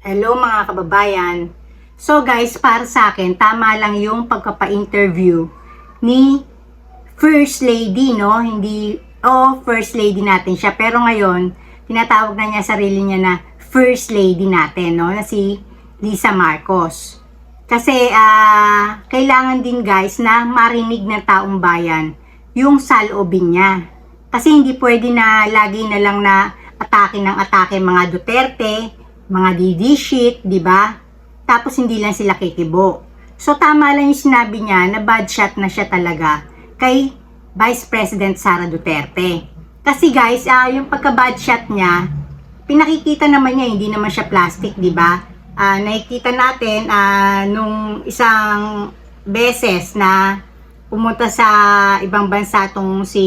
Hello mga kababayan. So guys, para sa akin, tama lang yung pagkapa-interview ni First Lady, no? Hindi, oh, First Lady natin siya. Pero ngayon, tinatawag na niya sarili niya na First Lady natin, no? Na si Lisa Marcos. Kasi, ah, kailangan din guys na marinig ng taong bayan yung saloobin niya. Kasi hindi pwede na lagi na lang na atake ng atake mga Duterte, mga DD shit, di ba? Tapos hindi lang sila kikibo. So tama lang yung sinabi niya na bad shot na siya talaga kay Vice President Sara Duterte. Kasi guys, ah, yung pagka-bad shot niya, pinakikita naman niya, hindi naman siya plastic, di ba? Ah, nakikita natin ah, nung isang beses na pumunta sa ibang bansa tong si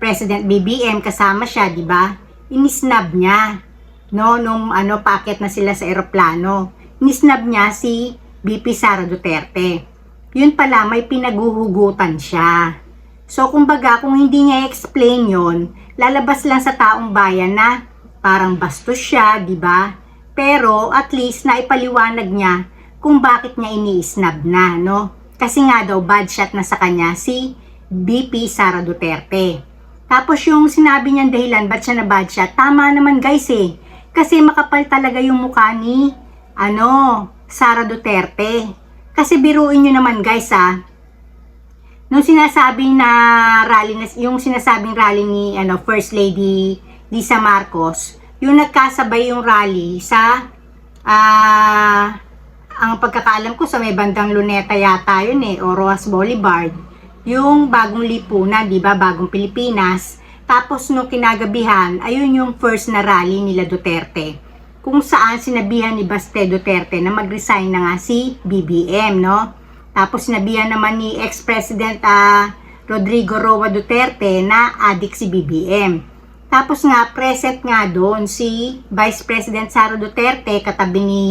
President BBM kasama siya, di ba? Inisnab niya. No, nung ano paakit na sila sa eroplano. Inisnab niya si BP Sara Duterte. Yun pala may pinaguhugutan siya. So kumbaga kung hindi niya explain yon, lalabas lang sa taong bayan na parang bastos siya, di ba? Pero at least na ipaliwanag niya kung bakit niya iniisnab na, no? Kasi nga daw bad shot na sa kanya si BP Sara Duterte. Tapos yung sinabi niyang dahilan ba't siya na bad shot, tama naman guys eh. Kasi makapal talaga yung mukha ni, ano, Sara Duterte. Kasi biruin nyo naman guys ah, nung sinasabing na rally, na- yung sinasabing rally ni ano, First Lady Lisa Marcos, yung nagkasabay yung rally sa, ah, ang pagkakaalam ko sa may bandang Luneta yata yun eh, o Roas Boulevard, yung bagong lipunan, di ba, bagong Pilipinas. Tapos nung kinagabihan, ayun yung first na rally nila Duterte. Kung saan sinabihan ni Baste Duterte na mag-resign na nga si BBM, no? Tapos sinabihan naman ni ex-president ah, Rodrigo Roa Duterte na adik si BBM. Tapos nga, present nga doon si Vice President Sara Duterte katabi ni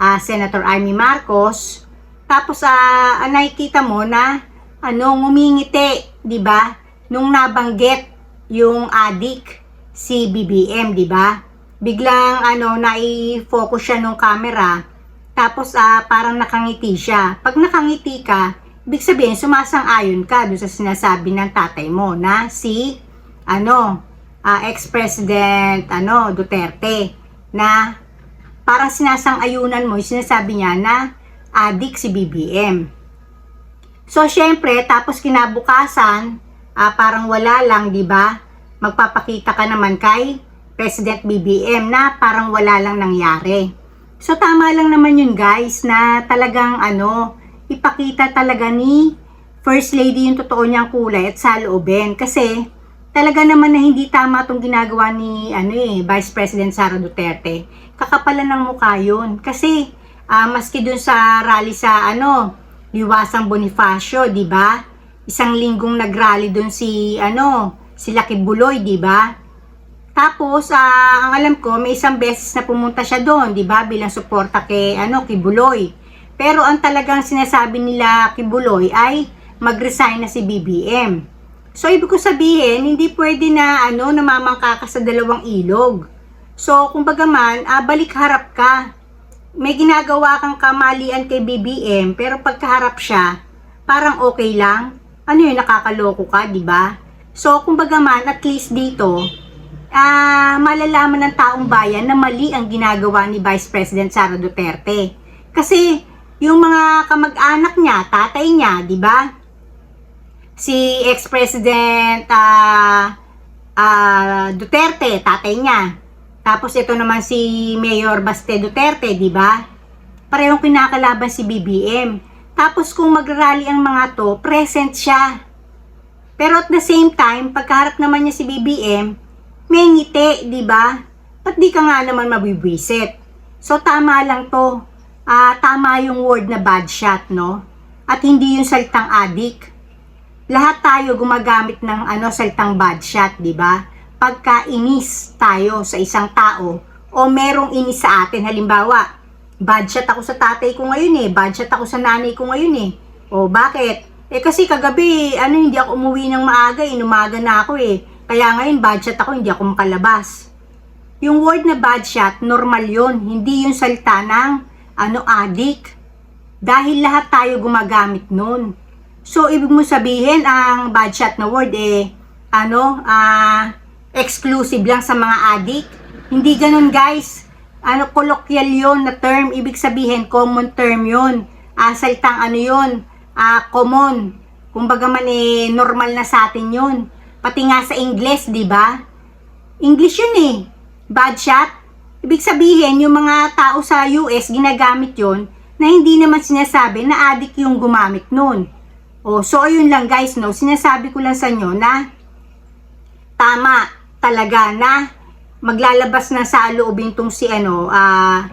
ah, Senator Amy Marcos. Tapos ah, nakikita mo na ano, ngumingiti, 'di ba? Nung nabanggit yung adik si BBM, 'di ba? Biglang ano, nai-focus siya nung camera. Tapos ah, parang nakangiti siya. Pag nakangiti ka, ibig sabihin sumasang-ayon ka doon sa sinasabi ng tatay mo na si ano, ah, ex-president ano, Duterte na parang sinasang-ayunan mo, yung sinasabi niya na adik si BBM. So, syempre, tapos kinabukasan, ah, parang wala lang, di ba? Magpapakita ka naman kay President BBM na parang wala lang nangyari. So, tama lang naman yun, guys, na talagang, ano, ipakita talaga ni First Lady yung totoo niyang kulay at saloobin. Kasi, talaga naman na hindi tama itong ginagawa ni, ano eh, Vice President Sara Duterte. Kakapalan ng mukha yun. Kasi, ah, maski dun sa rally sa, ano, Liwasang Bonifacio, di ba? Isang linggong nagrally doon si ano, si Lucky Buloy, di ba? Tapos, ah, ang alam ko, may isang beses na pumunta siya doon, di ba? Bilang suporta kay ano, kay Buloy. Pero ang talagang sinasabi nila kay Buloy ay mag-resign na si BBM. So, ibig ko sabihin, hindi pwede na ano, namamangka ka sa dalawang ilog. So, kumbaga man, ah, balik harap ka may ginagawa kang kamalian kay BBM pero pagkaharap siya, parang okay lang. Ano yun, nakakaloko ka, di ba? So, kumbaga man, at least dito, ah, malalaman ng taong bayan na mali ang ginagawa ni Vice President Sara Duterte. Kasi, yung mga kamag-anak niya, tatay niya, di ba? Si ex-president ah, ah, Duterte, tatay niya, tapos ito naman si Mayor Baste Duterte, di ba? Parehong kinakalaban si BBM. Tapos kung magrally ang mga to, present siya. Pero at the same time, pagkaharap naman niya si BBM, may ngiti, di ba? Ba't di ka nga naman mabibwisit? So tama lang to. Ah, tama yung word na bad shot, no? At hindi yung salitang adik. Lahat tayo gumagamit ng ano salitang bad shot, di ba? pagka inis tayo sa isang tao o merong inis sa atin. Halimbawa, bad shot ako sa tatay ko ngayon eh, bad shot ako sa nanay ko ngayon eh. O bakit? Eh kasi kagabi, ano, hindi ako umuwi ng maaga, inumaga na ako eh. Kaya ngayon, bad shot ako, hindi ako makalabas. yung word na bad shot, normal yon Hindi yung salita ng ano, addict. Dahil lahat tayo gumagamit nun. So, ibig mo sabihin, ang bad shot na word, eh, ano, ah, exclusive lang sa mga addict. Hindi ganun, guys. Ano, colloquial yon na term. Ibig sabihin, common term yon Ah, salitang ano yon Ah, common. Kumbaga man, eh, normal na sa atin yon Pati nga sa English, di ba? English yun eh. Bad shot. Ibig sabihin, yung mga tao sa US, ginagamit yon na hindi naman sinasabi na addict yung gumamit nun. O, so ayun lang guys, no, sinasabi ko lang sa inyo na tama talaga na maglalabas na sa loobin tong si ano, ah,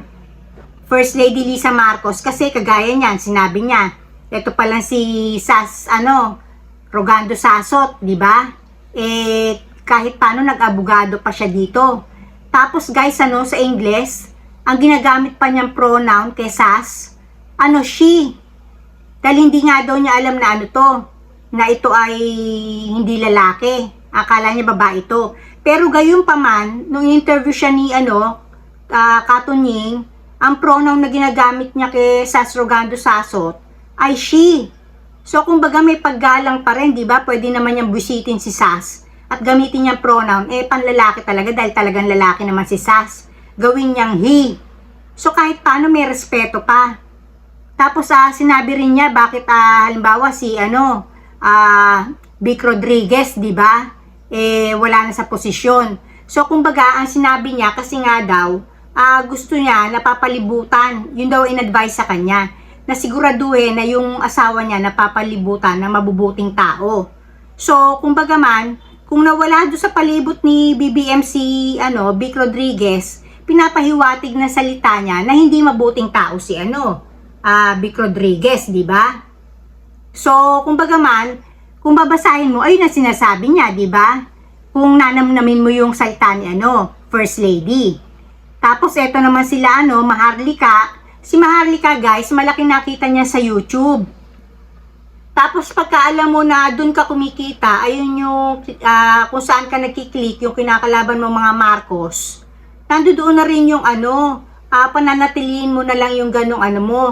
First Lady Lisa Marcos kasi kagaya niyan, sinabi niya, ito pa lang si Sas, ano, Rogando Sasot, di ba? Eh, kahit paano nag-abogado pa siya dito. Tapos guys, ano, sa English, ang ginagamit pa niyang pronoun kay Sas, ano, she. Dahil hindi nga daw niya alam na ano to, na ito ay hindi lalaki. Akala niya babae ito. Pero gayon pa man, nung interview siya ni ano, uh, Katunying, ang pronoun na ginagamit niya kay Sas Rogando Sasot ay she. So, kumbaga may paggalang pa rin, di ba? Pwede naman niyang busitin si Sas at gamitin niyang pronoun. Eh, panlalaki talaga dahil talagang lalaki naman si Sas. Gawin niyang he. So, kahit paano may respeto pa. Tapos, ah, sinabi rin niya bakit, ah, halimbawa, si, ano, ah, Vic Rodriguez, di ba? Eh, wala na sa posisyon. So, kumbaga, ang sinabi niya, kasi nga daw, ah, gusto niya, napapalibutan. Yun daw in-advise sa kanya na siguraduhin na yung asawa niya napapalibutan ng mabubuting tao. So, kumbaga man, kung nawala doon sa palibot ni BBM si ano, Vic Rodriguez, pinapahiwatig na salita niya na hindi mabuting tao si ano, uh, Vic Rodriguez, di ba? So, kumbaga man, kung babasahin mo, ayun ang sinasabi niya, di ba? Kung nanamnamin mo yung salita ni ano, First Lady. Tapos, eto naman sila, ano, Maharlika, Si Maharlika guys, malaki nakita niya sa YouTube. Tapos pagka alam mo na doon ka kumikita, ayun yung uh, kung saan ka nagkiklik, yung kinakalaban mo mga Marcos, nandoon na rin yung ano, uh, pananatiliin mo na lang yung ganong ano mo,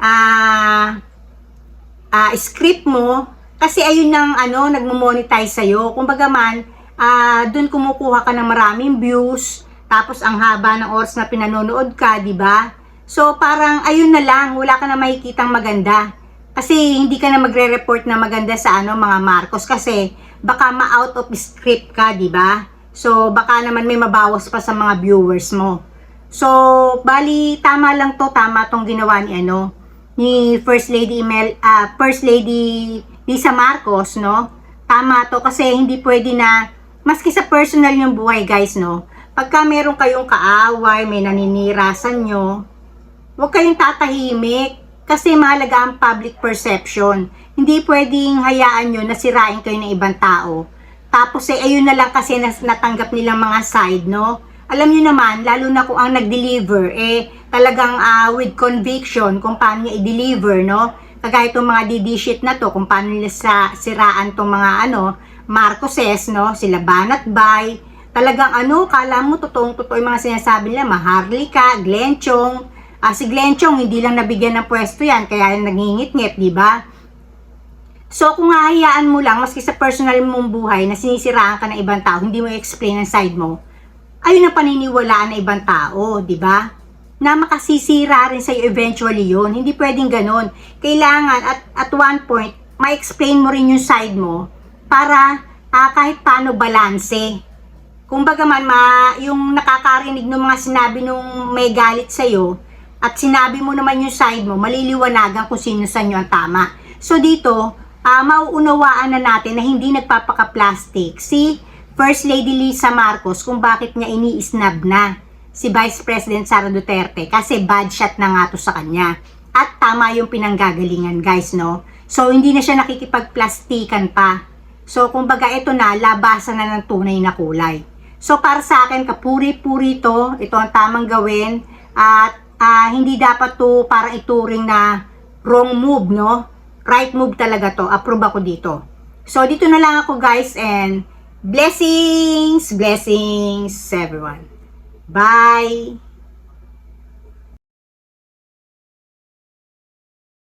ah, uh, uh, script mo, kasi ayun nang ano, nagmo-monetize sa'yo. Kumbaga man, uh, doon kumukuha ka ng maraming views, tapos ang haba ng oras na pinanonood ka, di ba? So parang ayun na lang, wala ka na makikitang maganda. Kasi hindi ka na magre-report na maganda sa ano mga Marcos kasi baka ma-out of script ka, di ba? So baka naman may mabawas pa sa mga viewers mo. So bali tama lang to, tama tong ginawa ni ano ni First Lady Mel uh, First Lady Lisa Marcos, no? Tama to kasi hindi pwede na maski sa personal yung buhay, guys, no? Pagka meron kayong kaaway, may naninirasan nyo, Huwag kayong tatahimik kasi mahalaga ang public perception. Hindi pwedeng hayaan nyo na sirain kayo ng ibang tao. Tapos eh, ayun na lang kasi natanggap nilang mga side, no? Alam niyo naman, lalo na kung ang nag-deliver, eh, talagang uh, with conviction kung paano niya i-deliver, no? Kagaya itong mga DD shit na to, kung paano nila sa siraan tong mga, ano, Marcoses, no? Sila Banat Bay. Talagang ano, kala mo, totoong-totoo yung mga sinasabi nila, Maharlika, Glenchong, Ah, si Glenn Chong, hindi lang nabigyan ng pwesto yan, kaya nangingit-ngit, di ba? So, kung hahayaan mo lang, maski sa personal mong buhay, na sinisiraan ka ng ibang tao, hindi mo explain ang side mo, ayun ang paniniwalaan ng ibang tao, di ba? Na makasisira rin sa'yo eventually yon Hindi pwedeng ganon. Kailangan at, at one point, ma-explain mo rin yung side mo para uh, kahit paano balanse. Kung baga man, ma, yung nakakarinig ng mga sinabi nung may galit sa'yo, at sinabi mo naman yung side mo, maliliwanagan kung sino sa inyo ang tama. So dito, uh, mauunawaan na natin na hindi nagpapaka-plastic si First Lady Lisa Marcos kung bakit niya ini-snub na si Vice President Sara Duterte kasi bad shot na nga to sa kanya. At tama yung pinanggagalingan guys, no? So hindi na siya nakikipag-plastikan pa. So kumbaga ito na, labasan na ng tunay na kulay. So para sa akin, kapuri-puri to, ito ang tamang gawin. At uh, hindi dapat to parang ituring na wrong move, no? Right move talaga to. Approve ako dito. So, dito na lang ako guys and blessings, blessings everyone. Bye!